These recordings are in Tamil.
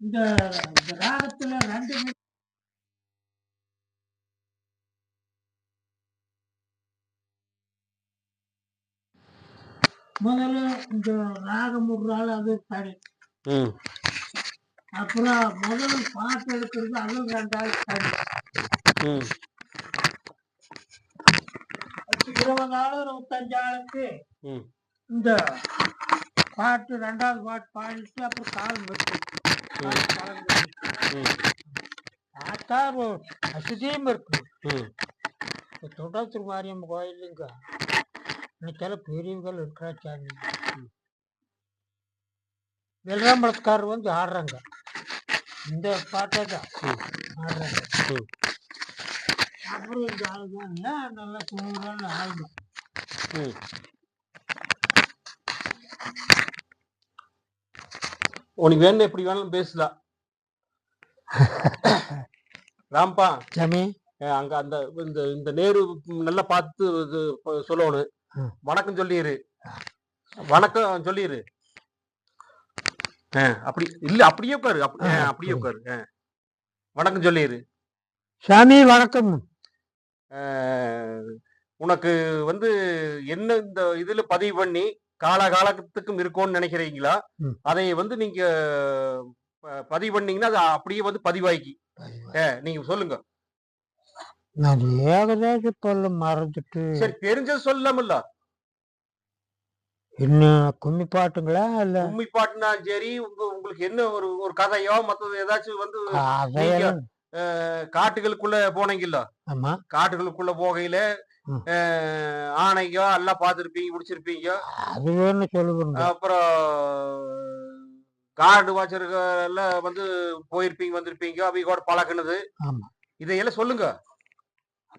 இந்த ராகத்துல ரெண்டு முதல்ல இந்த ராகம் விடுறாள் அது தனி அப்புறம் முதல் பாட்டு எடுக்கிறது அது ரெண்டாவது தனி இருபது ஆளு இருபத்தஞ்சு ஆளுக்கு இந்த பாட்டு ரெண்டாவது பாட்டு பாடிட்டு அப்புறம் கால் மெட்டு ம் பார்த்தா ஒரு அசதியும் இருக்கு ம் தொட்டாத்திரு மாரியம்மன் கோயிலுங்க இன்னைக்கெல்லாம் பெரியவர்கள் இருக்கிறா சாமி வெள்ளாம்பலத்துக்காரர் வந்து ஆடுறாங்க இந்த பாட்டை தான் ம். ஆடுறாங்க ம். அப்புறம் இந்த ஆளுங்க நல்லா குழுறான்னு ஆளுங்க உனக்கு வேணும் எப்படி வேணாலும் பேசலாம். ராம்பா சாமி. அங்க அந்த இந்த இந்த நேரு நல்லா பார்த்து சொல்லணும். வணக்கம் சொல்லிடு வணக்கம் சொல்லிடு அப்படி இல்ல அப்படியே உட்காரு. அப்படியே உட்காரு. வணக்கம் சொல்லிடு சாமி வணக்கம். உனக்கு வந்து என்ன இந்த இதுல பதிவு பண்ணி காலகாலத்துக்கும் இருக்கும்னு நினைக்கிறீங்களா. அதை வந்து நீங்க பதிவு பண்ணீங்கன்னா அது அப்படியே வந்து பதிவாக்கி அஹ் நீங்க சொல்லுங்க. நான் ஏகதேச சொல்ல மறந்துட்டு சரி தெரிஞ்சது சொல்லலாம்ல என்ன கும்மி பாட்டுங்களா? இல்ல உண்மை பாட்டுனா சரி உங்க உங்களுக்கு என்ன ஒரு ஒரு கதையோ மத்தது ஏதாச்சும் வந்து காட்டுகளுக்குள்ள போனீங்கல்ல? ஆமா. காட்டுகளுக்குள்ள போகையில ஆனையோ எல்லாம் பார்த்துருப்பீங்க பிடிச்சிருப்பீங்க அது வேணும் சொல்லுங்க அப்புறம் வாச்சருக்க எல்லாம் வந்து போயிருப்பீங்க வந்திருப்பீங்க அவங்க கூட பழகுனது. இதையெல்லாம் சொல்லுங்க.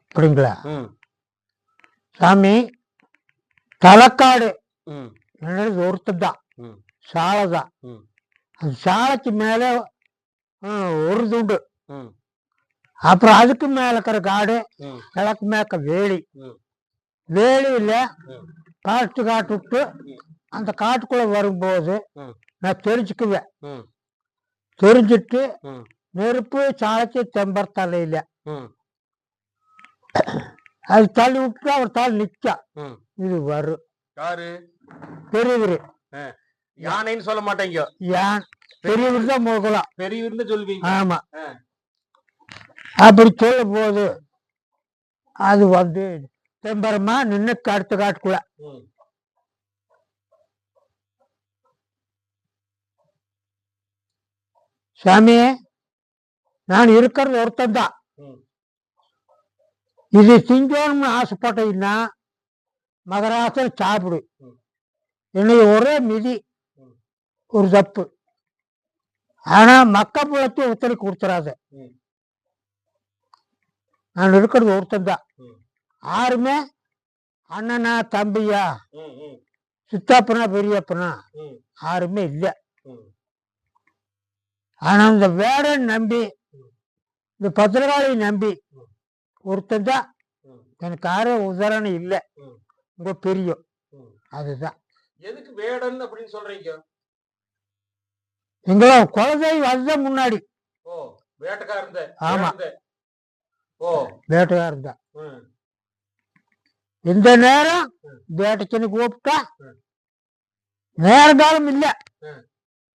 அப்படிங்களா? சாமி தலக்காடு. ஒருத்தர் தான். சாலை தான். அந்த சாலைக்கு மேல ஒரு துண்டு. அப்புறம் அதுக்கு மேல இருக்கிற காடு கிழக்கு மேற்க வேலி. வேலியில ம். பாட்டு காட்டு விட்டு. அந்த காட்டுக்குள்ள வரும்போது. நான் தெரிஞ்சுக்குவேன். தெரிஞ்சிட்டு. நெருப்பு சாலைக்கு தெம்பர் தலையில. அது தள்ளி விட்டு அவர் தள்ளி நிற்க ம். இது வரும் பெரியவர். யானைன்னு சொல்ல மாட்டேங்க. ஏன் பெரியவர் தான் முகலாம். பெரியவர்னு சொல்வீங்க ஆமா. அப்படி சொல்லும் போது அது வந்து தெம்பரமா நின்று அடுத்த காட்டுக்குள்ள. சாமி நான் இருக்கிறது ஒருத்தன் தான் இது திங்கணும்னு ஆசைப்பட்டீங்கன்னா மகராசம் சாப்பிடு. என்னை ஒரே மிதி ஒரு தப்பு. ஆனா மக்க புலத்தை ஒத்தனை கொடுத்துறாத. நான் இருக்கிறது ஒருத்தன் தான். யாருமே அண்ணனா தம்பியா சித்தப்பனா பெரியப்பனா யாருமே இல்லை. ம். ஆனா இந்த வேடன் நம்பி. இந்த பத்திரகாளி நம்பி. ஒருத்தன் தான். எனக்கு யாரும் உதாரணம் இல்லை. ரொம்ப பெரிய அதுதான். எதுக்கு வேடன் அப்படின்னு சொல்றீங்க? எங்கள குலதெய்வம் அதுதான் முன்னாடி. ஆமா. தான் ம் எந்த நேரம். வேட்டைக்குன்னு கூப்பிட்டா. நேரங்காலம் இல்ல.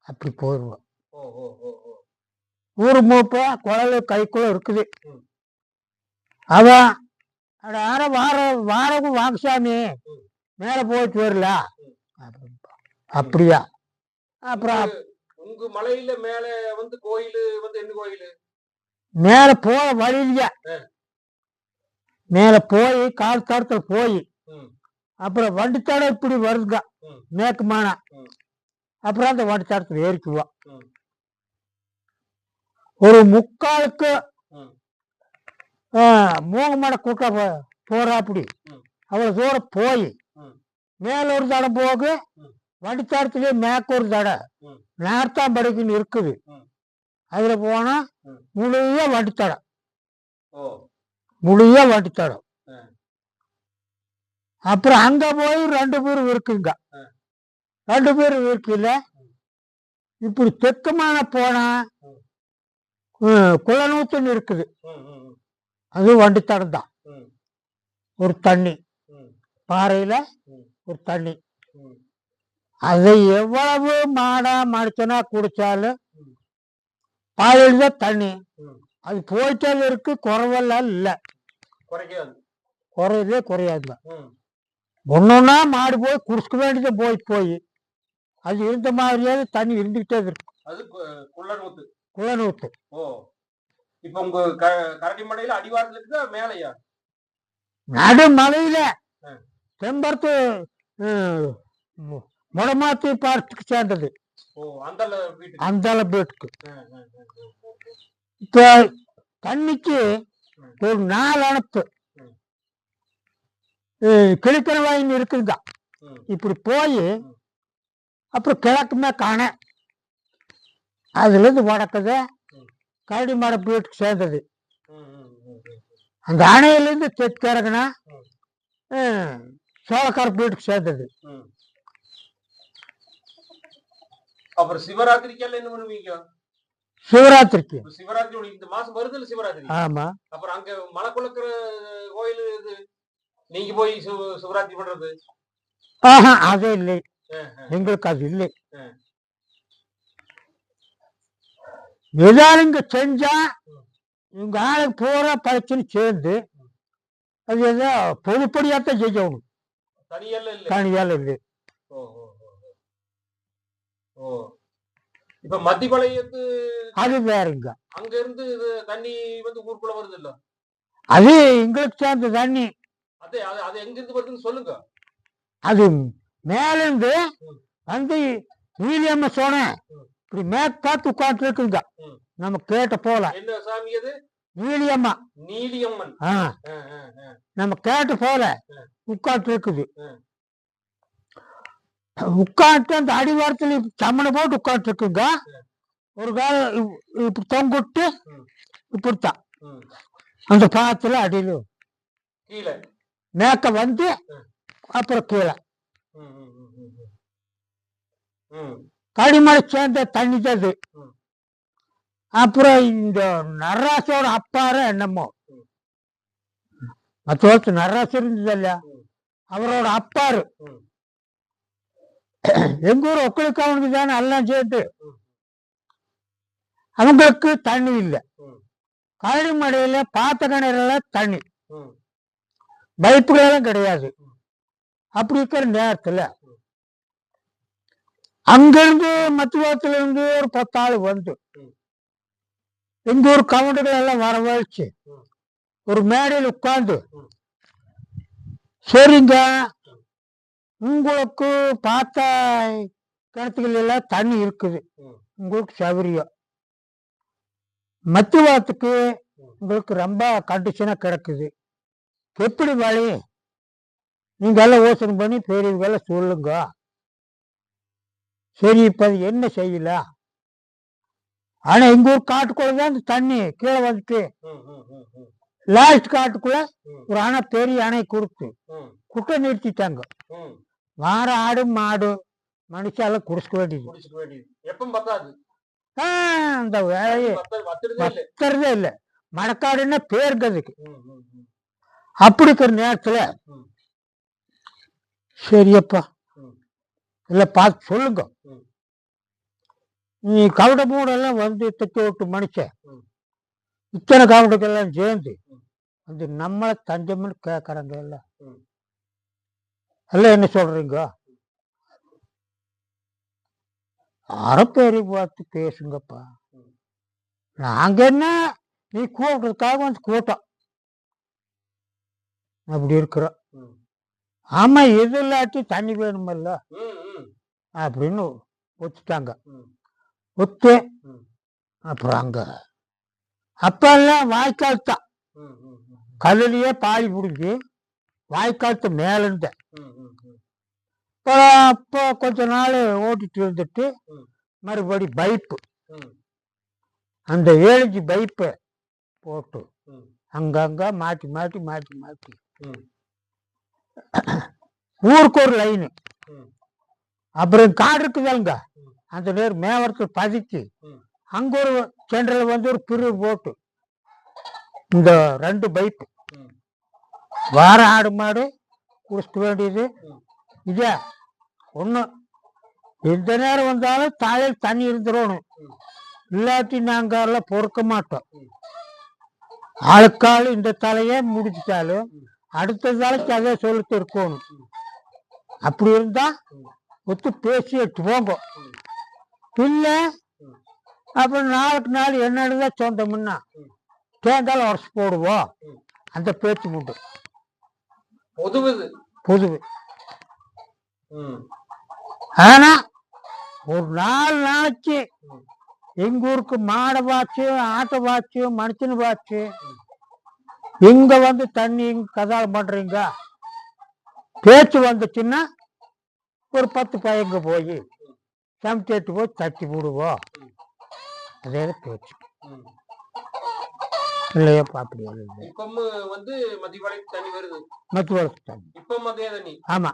அப்படி ஓ ஊரு மூப்ப குழல் கைக்குள்ள இருக்குது. அவன் வார வாரவும் வாங்க சாமி ம். மேல போயிட்டு வரல. அப்படியா அப்புறம் உங்க மலையில மேல வந்து கோயிலு வந்து என்ன கோயிலு மேல போற வழியில. மேல போய் கால் தரத்துல போய் அப்புறம் வண்டி தடம் இப்படி வருதுங்க ம். மேற்குமான ம். அப்புறம் அந்த வண்டி தடத்துல ஏறிக்குவோம். ஒரு முக்காலுக்கு ம். மூங்க மட கூட்டம் போறாப்படி ம். அவ்வளவு தூரம் போய். மேல ஒரு தடம் போகு. வண்டி தடத்துலயே மேற்க ஒரு தடை ம். நேர்த்தாம்படிக்குன்னு இருக்குது. அதுல போனா ம். முழுய வண்டி தடம் ஓ. முழுய வண்டி தடம் ஆ. அப்புறம் அங்க போய் ரெண்டு பேரும் இருக்குங்க. ரெண்டு பேரும் இருக்குல்ல? இப்படி தெற்குமான போனா ம். ம், குளநூத்துன்னு இருக்குது அது வண்டித்தடம் தான். ஒரு தண்ணி. பாறையில. ஒரு தண்ணி. அதை எவ்வளவு மாடா மனுஷனா குடிச்சாலும் ம். பாறையில் தான் தண்ணி. அது போயிட்டே இருக்கு குறவெல்லாம் இல்லை. குறையாதுங்க ம், ஒன்னொன்னா மாடு போய் குடிச்சுக்க வேண்டியது போய் போய். அது இருந்த மாதிரியாவது தண்ணி இருந்துகிட்டே இருக்கு. அது குள்ளநூத்து. குளநூத்து ஓ. இப்ப உங்க கரடி மடையில அடிவாரத்துல இருக்குதா மேலையா? நடு மலையில. மு- முடமாத்தி பார்த்துக்கு சேர்ந்தது. அந்த ஆ. இப்போ தண்ணிக்கு. ஒரு நாலு அனுப்பு. கிழக்கிற வாயின் இருக்குதுங்க ம், இப்படி போய். அப்புறம் கிழக்குமே காண அதுலேருந்து வடக்குது. கரடி மரம் வீட்டுக்கு சேர்ந்தது. அந்த அணையிலேருந்து தெற்கு இறங்குனா. சோழக்கார வீட்டுக்கு சேர்ந்தது அப்புறம் சிவராத்திரிக்கெல்லாம் என்ன பண்ணுவீங்க? சிவராத்திரிக்கு. சிவராத்திரி இந்த மாசம் வருது இல்ல சிவராத்திரி? ஆமா. அப்புறம் அங்க மலை குளக்கிற கோயில் இது நீங்க போய் சிவ- சிவராத்திரி பண்றது? ஆஹா அது இல்லை. எங்களுக்கு அது இல்லை. ஏதாவது செஞ்சா. இவங்க ஆளுக்கு பூரா பிரச்சனை சேர்ந்து அது ஏதோ பொதுப்படியாத்தான் செய்யணும் தனியால் இல்லை. இப்ப மத்தியபாளையத்து அது வேறுங்க. அங்க இருந்து இது தண்ணி வந்து ஊருக்குள்ள வருது இல்ல அது எங்களுக்கு சேர்ந்த தண்ணி. அதே அது அது எங்க இருந்து வருதுன்னு சொல்லுங்க. அது மேலிருந்து ம். வந்து வீலியம்ம சொன்னேன். ம். இப்படி மேற்காத்து உட்காந்து இருக்குங்க. நம்ம கேட்ட போல. என்ன சாமி அது? வீலியம்மா நீலியம்மன். நம்ம கேட்ட போல ம். உட்காந்து இருக்குது. உட்காந்து அந்த அடிவாரத்துல சம்மனை போட்டு உட்காந்து இருக்குங்க ஒரு இப்- இப்படி தொங்கிட்டு. இப்படித்தான். அந்த பாத்துல அடியில மேக்க வந்து. அப்புறம் கீழே கடிமலை சேர்ந்த தண்ணி ம். அப்புறம் இந்த நர்ராசோட அப்பாரு என்னமோ. மற்ற நர்ராசு இருந்தது இல்லையா. அவரோட அப்பாரு. எங்க ஊர் ஒக்களுக்கு அவனுக்கு தானே எல்லாம் சேர்த்து. அவங்களுக்கு தண்ணி இல்லை. ம். கரடிமடையில பாத்த கிணறுல தண்ணி. பைப்புகளெல்லாம் கிடையாது. அப்படி இருக்கிற நேரத்துல அங்கிருந்து மத்துவத்துல இருந்து ஒரு பத்தாள் வந்து எங்க ஊர் கவுண்டுகள் எல்லாம் வரவழைச்சு ஒரு மேடையில் உட்கார்ந்து சரிங்க உங்களுக்கு பார்த்த கிணத்துகள் எல்லாம் தண்ணி இருக்குது. உங்களுக்கு சௌகரியம். மத்துவாத்துக்கு. உங்களுக்கு ரொம்ப கண்டிஷனா கிடக்குது. எப்படி வழி நீங்க எல்லாம் யோசனை பண்ணி பெரியவங்க எல்லாம் சொல்லுங்க. சரி இப்ப அது என்ன செய்யலாம் ஆனா எங்க ஊர் காட்டுக்குள்ள தான் இந்த தண்ணி கீழே வந்துட்டு. லாஸ்ட் காட்டுக்குள்ள ஒரு அணை பெரிய அணை கொடுத்து. குட்டை நிறுத்திட்டாங்க. வார ஆடு மாடு மனுஷால குடிச்சுக்க வேண்டியது. அந்த வேலையை பத்த பத்துறதே இல்ல. மணக்காடுன்னா பேருக்கு அதுக்கு. ம், ம், ம், அப்படி இருக்கிற நேரத்துல. சரியப்பா. இல்ல பார்த்து சொல்லுங்க. நீ கவுட மூடெல்லாம் வந்து தைக்க விட்டு மனுஷன். இத்தனை கவுடுக்கெல்லாம் சேர்ந்து ம். வந்து நம்மளை தஞ்சம்னு கேட்கறாங்க எல்லாம் அல்ல என்ன சொல்றீங்க? அறப்பேரி பார்த்து பேசுங்கப்பா. நாங்க என்ன? நீ கூப்பிடுறதுக்காக வந்து கூட்டம் அப்படி இருக்கிறோம் ஆமா இது இல்லாட்டி தண்ணி வேணுமல்ல? அப்படின்னு ஒத்துட்டாங்க. ஒத்து. அப்புறம் அங்க. அப்பெல்லாம் வாய்க்கால் தான். ம், ம், ம், கல்லுலயே பிடிச்சி வாய்க்காலத்து மேல இருந்த ம், ம், ம். அப்புறம் அப்போ கொஞ்ச நாள் ஓட்டிட்டு இருந்துட்டு. மறுபடி பைப்பு அந்த ஏழஞ்சு பைப்பை போட்டு அங்கங்க மாட்டி மாட்டி மாட்டி மாட்டி ம், ஊருக்கு ஒரு லைனு. அப்புறம் காடு இருக்குதாங்க. அந்த நேர் மேவரத்தில் பதுக்கி. அங்க ஒரு சென்டர்ல வந்து ஒரு பிரிவு போட்டு இந்த ரெண்டு பைப் ம். வார ஆடு மாடு குடிச்சிக்க வேண்டியது இதே ஒண்ணு எந்த நேரம் வந்தாலும் தலையில் தண்ணி இருந்துடணும் இல்லாட்டி நாங்கள் எல்லாம் பொறுக்க மாட்டோம் ம். ஆளுக்காள் இந்த தலையை முடிச்சிட்டாலும் அடுத்த தலைக்கு அதே சொல்லிட்டு இருக்கணும் அப்படி இருந்தால் ஒத்து பேசி எட்டு போங்க இல்லை அப்புறம் நாளுக்கு நாள் என்னதான் சொந்தம்னா ம். தேங்காய் உடச்சு போடுவோம் அந்த பேச்சு உண்டு உதவுது புது ம். ஆனா ஒரு நாலு நாளைக்கு. எங்க ஊருக்கு மாடை பாச்சு ஆட்டை பாச்சு மனுஷனு பாச்சு ம். இங்க வந்து தண்ணி கதாளம் பண்றீங்க பேச்சு வந்துச்சுன்னா ஒரு பத்து பையங்க போய் சமைச்சேட்டு போய் தட்டி விடுவோம். அதே பேச்சு ம். இல்லையப்பா அப்படி இல்லை இப்பம் வந்து மதிய வேலைக்கு தண்ணி வருது. மத்து வருஷம் தண்ணி. இப்ப மதிய தண்ணி? ஆமா.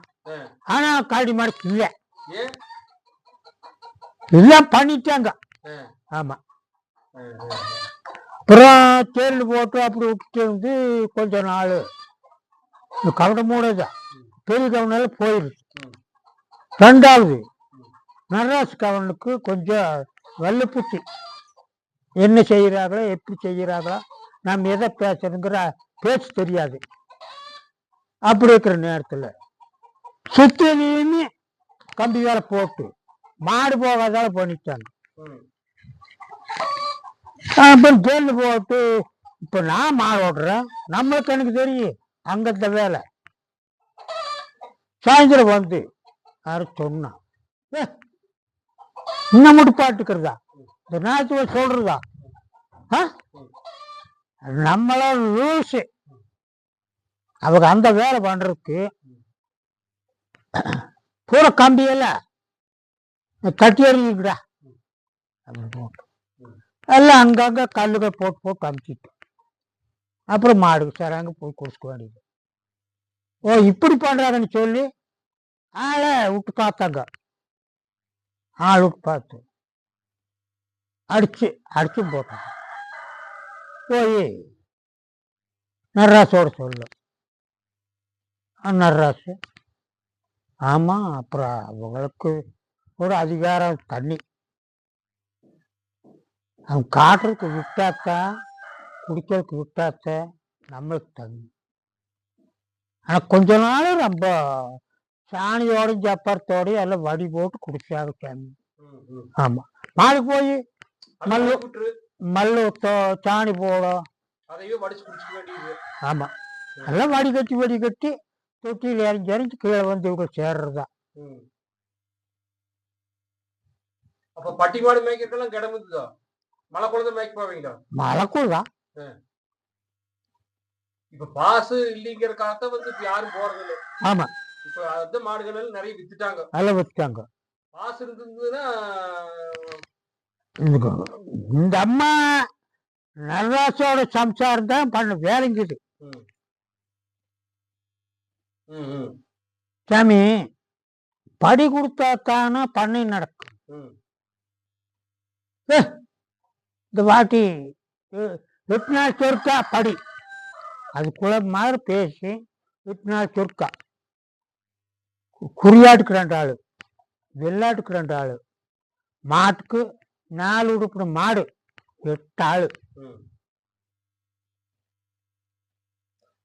ஆனா காடி மாடு இல்ல. இல்ல பண்ணிட்டாங்க. ஆமா. அப்புறம் தேர்ந்து போட்டு அப்படி விட்டுட்டு இருந்து கொஞ்ச நாள். இந்த கவட மூடதான் பெரிய கவனால போயிருச்சு. ரெண்டாவது நடராசு கவனுக்கு கொஞ்சம் வெள்ளப்புத்தி என்ன செய்யறாங்களோ எப்படி செய்யறாங்களோ நம்ம எதை பேசணுங்கிற பேச்சு தெரியாது. அப்படி இருக்கிற நேரத்தில் சுத்திலையுமே கம்பி வேலை போட்டு மாடு போகாதால பண்ணிட்டாங்க. அப்புறம் ஜெயிலு போட்டு இப்போ நான் மாடு ஓட்டுறேன். நம்மளுக்கு எனக்கு தெரியும் அங்கத்த வேலை. சாயந்தரம் வந்து யாரு சொன்னான் "ஏ, இன்னும் மட்டும் பாட்டுக்கிறதா இந்த நேரத்தில் சொல்றதா? ஆ? நம்மள லூசு. அவங்க அந்த வேலை பண்ணுறதுக்கு பூரா கம்பியெல்லாம் கட்டி எறிஞ்சுக்கடா அப்படின்னு போட்டு எல்லாம் அங்கங்கே கல்லுகள் போட்டு போட்டு அமுச்சிட்டு அப்புறம் மாடுக்கு சராங்க போய் குடிச்சுக்க வேண்டியது. ஓ இப்படி பண்ணுறாங்கன்னு சொல்லி ஆளை விட்டு பார்த்தாங்க. ஆள் விட்டு பார்த்து அடிச்சு அடிச்சும் போட்டாங்க. போய் நர்ராசோட சொல்லு "ஆ, நர்ராசு. ஆமா அப்புறம் அவங்களுக்கு ஒரு அதிகாரம் தண்ணி. அவன் காட்டுறதுக்கு விட்டாத்தான் குடிக்கிறதுக்கு விட்டாத்தான் நம்மளுக்கு தண்ணி. ஆனா கொஞ்ச நாள் ரொம்ப சாணியோடையும் சப்பரத்தோடையும் எல்லாம் வடி போட்டு குடிச்சாங்க சாமி. ம், ம். ஆமா. மாடு போய் மல்லு. மல்லு சாணி போடும் அதையே வடிச்சு குடிச்சுக்க வேண்டியது. ஆமா. எல்லாம் வடிகட்டி வடிகட்டி தொட்டியில் இறங்கி இறங்கி கீழே வந்து இவங்க சேர்றதா. அப்ப பட்டி மாடு மேய்க்கிறதுக்கெல்லாம் கிடமுதுதா மழை குழந்தை மேய்க்க போவீங்களா? மழைக்குள் தான். இப்ப பாசு இல்லைங்கிற காலத்தை வந்து இப்ப யாரும் போறது இல்ல ஆமா. இப்ப அந்த மாடுகள் நிறைய வித்துட்டாங்க. எல்லாம் வச்சுட்டாங்க பாசு இருந்ததுன்னா இந்த- இந்த அம்மா நர்ராசோட சம்சாரம் தான் பண்ண வேலைங்குது. சாமி படி கொடுத்தா தானே பண்ணை நடக்கும். ஏ, இந்த வாட்டி எ- எட்டு நாள் சொருக்கா படி. அதுக்குள்ள மாதிரி பேசி எட்டு நாள் சொருக்கா குறியாட்டுக்கு ரெண்டு ஆளு வெள்ளாட்டுக்கு ரெண்டு ஆளு மாட்டுக்கு நாலு உடுப்பின மாடு எட்டு ஆளு.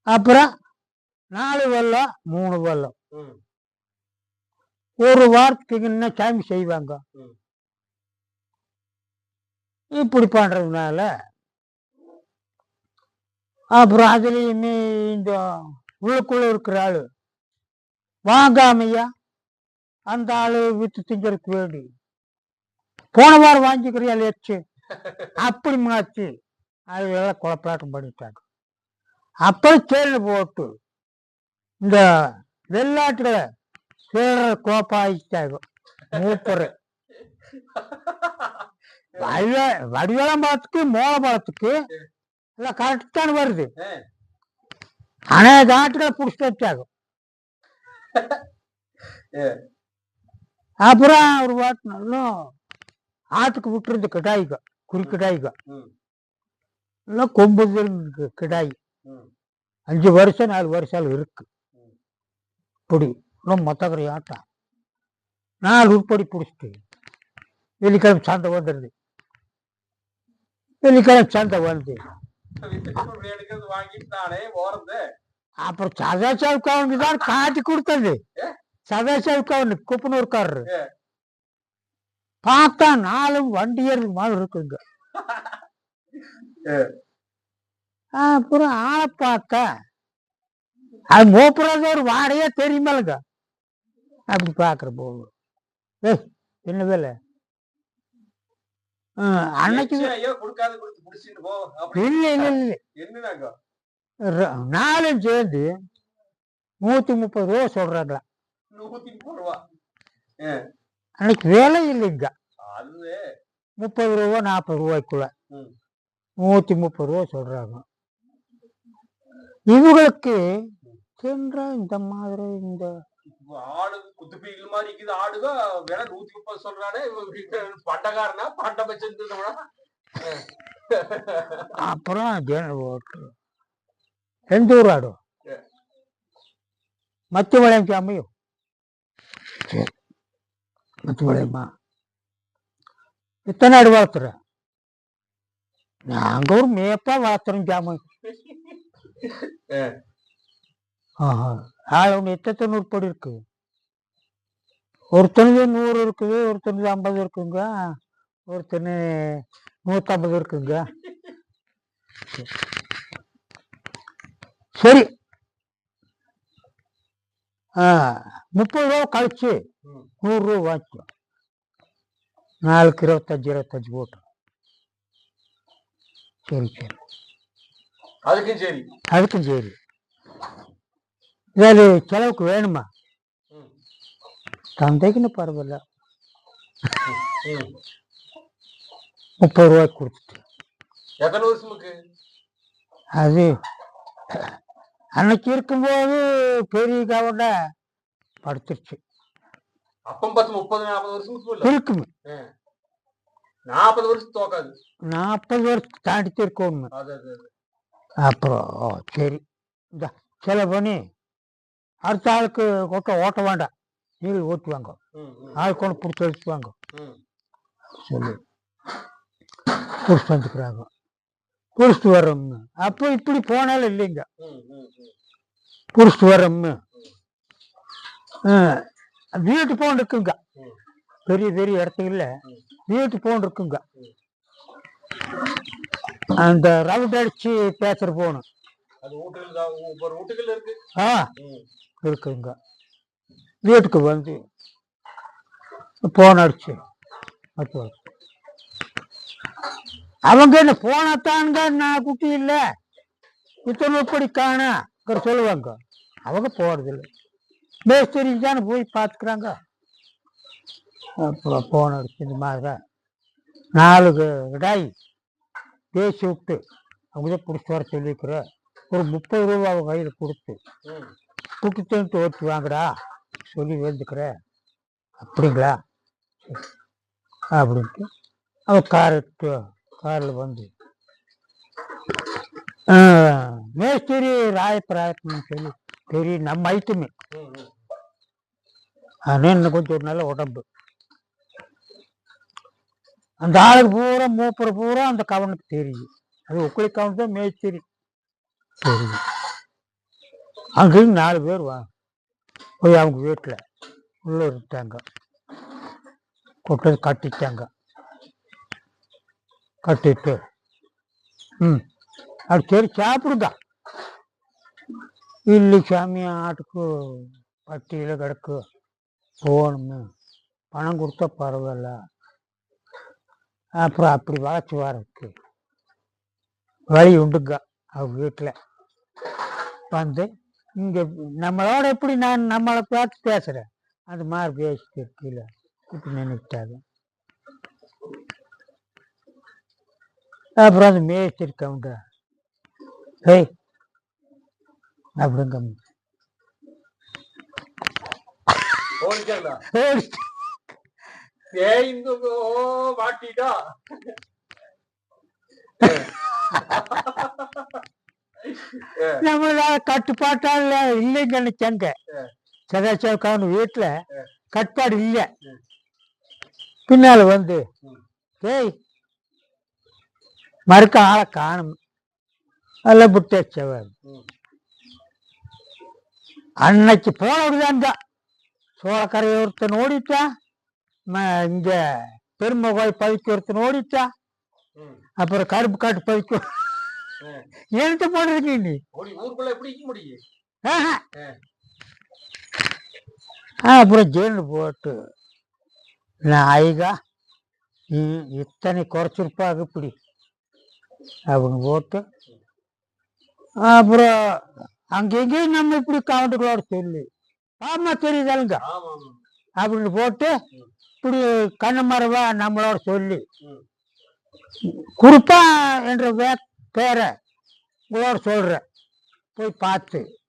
அப்புறம் நாலு வெள்ளம் மூணு வெள்ளம். ஒரு வாரத்துக்கு என்ன சாமி செய்வாங்க. இப்படி பண்றதுனால அப்புறம் அதுலயுமே இந்த உள்ளுக்குள்ள இருக்கிற ஆளு வாங்காமையா அந்த ஆளு வித்து திங்கிறதுக்கு வேண்டி போன வாரம் வாங்கிக்கிறியா எச்சு அப்படி மாத்தி அது எல்லாம் குழப்பாட்டம் பண்ணிட்டாங்க. அப்புறம் தேர்வு போட்டு இந்த வெள்ளாட்டுல சேர கோப்பாயிட்டாங்க. மூப்பரு. வடிவ வடிவலம் பழத்துக்கு மோள பழத்துக்கு எல்லாம் கரெக்ட் தானே வருது. அநேக ஆட்டுகளை பிடிச்சிட்டு வச்சாங்க. அப்புறம் ஒரு வாட்டு ஆட்டுக்கு விட்டுருந்து கிடாய்க குறி கிடாய்க ம். எல்லாம் இருக்கு கிடாய். அஞ்சு வருஷம் நாலு வருஷம் இருக்கு. ம். இப்படி ரொம்ப மொத்தக்கரை ஆட்டம் நாலு உருப்படி பிடிச்சிட்டு வெள்ளிக்கிழமை சந்தை வந்துடுது வெள்ளிக்கிழமை சந்தை வந்து. அப்புறம் சதாசிவக்கு அவனுக்கு தான் காட்டி கொடுத்தது? சதாசிவக்கு அவனுக்கு குப்பனூர்காரரு. பார்த்தா நாலும் வண்டி ஏறது மாதிரி இருக்குங்க. அப்புறம் ஆளை பார்த்தா அது மோப்புறது ஒரு வாடையே தெரியுமில்லங்க அப்படி பாக்குற போது ஏய் என்ன வேலை? அன்னைக்கு இல்ல இல்ல இல்ல நாலும் சேர்ந்து நூத்தி முப்பது ரூபா சொல்றாங்களா. நூத்தி முப்பது ரூபா. அன்னைக்கு வேலை இல்லைங்க. முப்பது ரூபா நாற்பது ரூபாய்க்குள்ள. நூத்தி முப்பது ரூபா சொல்றாங்க. இவங்களுக்கு சென்ற இந்த மாதிரி இந்த ஆடு குத்துப்பீல் மாதிரி இருக்குது ஆடுக விலை நூத்தி முப்பது சொல்றானே பண்டக்காரனா பண்டம் வச்சிருந்தவனா அப்புறம் ஓட்டு? எந்த ஊர் ஆடும். மத்திய வளையம் சாமியும் சரி. எத்தனை ஆடு வளர்த்துற நாங்க ஒரு மேப்பா வளர்த்துறோம். ஆஹா ஆள் ஒன்று எத்தனை உருப்படி இருக்கு ஒருத்தனுக்கு நூறு இருக்குது ஒருத்தனுக்கு ஐம்பது இருக்குங்க ஒருத்தனு நூற்றம்பது இருக்குங்க சரி ஆ முப்பது ரூபா கழிச்சு ம். நூறுரூவா வாங்கிக்கோ நாலுக்கு இருபத்தஞ்சு இருபத்தஞ்சு போட்டு சரி சரி அதுக்கும் சரி அதுக்கும் சரி இதாது செலவுக்கு வேணுமா ம். தந்தைக்குன்னு பரவாயில்ல ம். முப்பது ரூபாய்க்கு கொடுத்துட்டு எத்தனை வருஷமுக்கு அது அன்னைக்கு இருக்கும்போது பெரிய கவட படுத்துருச்சு பத்து முப்பது நாற்பது வருஷமுக்கு இல்ல இருக்குமே நாற்பது வருஷம் தோக்காது நாற்பது வருஷத்துக்கு தாண்டிட்டு இருக்கணும் அது அது. அப்புறம் ஓ, சரி. இந்த செலவு பண்ணி அடுத்த ஆளுக்கு கொட்ட ஓட்ட வேண்டாம். நீங்கள் ஓட்டுவாங்க ம், ஆள் கொண்டு பிடிச்சி வச்சுக்குவாங்க ம். சொல்லி. பிடிச்சிட்டு வந்துக்கிறாங்க. பிடிச்சிட்டு வர்றோம்னு. அப்போ இப்படி போனாலும் இல்லைங்க. ம், ம், ம். பிடிச்சிட்டு வர்றோம்னு. ஆ, வீட்டு போன் இருக்குங்க. பெரிய பெரிய இடத்துல. வீட்டு போன் இருக்குங்க. அந்த ரவுண்ட் அடிச்சு பேசுற போனு. ஆ. இருக்குங்க. வீட்டுக்கு வந்து போன் அடிச்சு. அவங்க என்ன போனத்தானுங்க நான் குட்டி இல்ல. இத்தனை எப்படி காணா? சொல்லுவாங்க. அவங்க போறது மேஸ்திரிக்கு மேஸ்திரி தானே போய் பார்த்துக்குறாங்க அப்புறம் ஃபோன் அடிச்சு இந்த மாதிரி நாலு விடாய் பேசி விட்டு அவங்க பிடிச்சி வர சொல்லியிருக்கிறேன் ஒரு முப்பது ரூபா அவங்க கையில் கொடுத்து ம். குட்டிட்டு ஓட்டு வாங்கடா சொல்லி வேண்டுக்கிற அப்படிங்களா? அப்படின்ட்டு அவன் கார் எடுத்து காரில் வந்து மேஸ்திரி ராயப்ப ராயப்பன்னு சொல்லி பெரிய நம்ம ஐட்டமே அதே இன்னும் கொஞ்சம் ஒரு நல்ல உடம்பு. அந்த ஆளுக்கு பூரா மூப்புற பூரா அந்த கவனுக்கு தெரியும் அது உக்குளி கவனம் தான் மேய்ச்சேரி தெரியும் அங்கேயும் நாலு பேர் வா. போய் அவங்க வீட்டில் உள்ள இருட்டாங்க கொட்டது கட்டிட்டாங்க. கட்டிட்டு ம் அது சரி சாப்பிடுங்க இல்லை சாமி ஆட்டுக்கு பட்டியில் கிடக்கு. போகணுமே. பணம் கொடுத்தா பரவாயில்ல. அப்புறம் அப்படி வளர்ச்சி வரக்கு வழி உண்டுங்க அவங்க வீட்டில். வந்து இங்கே நம்மளோட எப்படி நான் நம்மளை பார்த்து பேசுகிறேன் அது மாதிரி பேசிட்டு இருக்கல இப்படி நினைக்கிட்டாங்க அப்புறம் அந்த மேய்ச்சிருக்கவங்க ஏய் அப்படிங்க மாட்டிட்டா. நம்மளால கட்டுப்பாட்டால இல்லைன்னு நினைச்சாங்க. சதாசிவக்காரன் வீட்டுல கட்டுப்பாடு இல்ல. பின்னால வந்து. டேய் மறுக்க ஆளை காணும். எல்லாம் விட்டாச்சவர் ம். அன்னைக்கு போனவிடுதாங்க சோளக்கரை ஒருத்தன் ஓடிட்டான் ம- இங்க பெருமை கோயில் பதுக்கி ஒருத்தன் ஓடிட்டான் ம். அப்புறம் கருப்பு காட்டு பதுக்கி. எழுத்து போட்டிருக்கீங்க நீ? அப்புறம் ஜெயிலு போட்டு. நான் ஐகா இத்தனை குறைச்சிருப்பாங்க இப்படி. அவங்க போட்டு. அப்புறம் அங்கெங்கேயும் நம்ம இப்படி கவுண்டுகளோட சொல்லி. ஆமா ஆமா. அப்படின்னு போட்டு இப்படி கண்ணு மரவா நம்மளோட சொல்லி. குறிப்பா என்ற வே- பேரை உங்களோட சொல்றேன். போய் பார்த்து.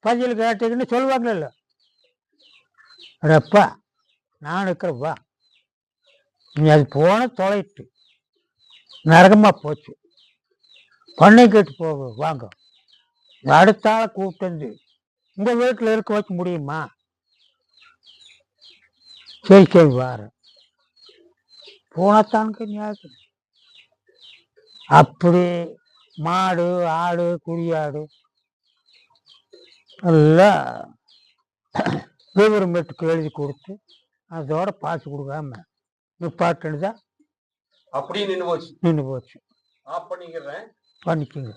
பதில் கேட்டீங்கன்னு சொல்லுவாங்கல்ல. அடப்பா நான் இருக்கிறப்பா நீ அது போன தொலைட்டு நரகமா போச்சு. பண்ணை கேட்டு போக வாங்க. அடுத்த ஆளை கூப்பிட்டு வந்து உங்க வீட்டுல இருக்க வைக்க முடியுமா? சரி சரி வாரேன். போனத்தானுக்கு ஞாபகம் அப்படி மாடு ஆடு குடியாடு எல்லாம் விவரமேட்டுக்கு எழுதி கொடுத்து அதோட பாசு கொடுக்காம நிப்பாட்டுன்னு தான் அப்படியே நின்னு போச்சு. நின்று போச்சு. ஆஃப் பண்ணிக்கிறேன். பண்ணிக்கோங்க.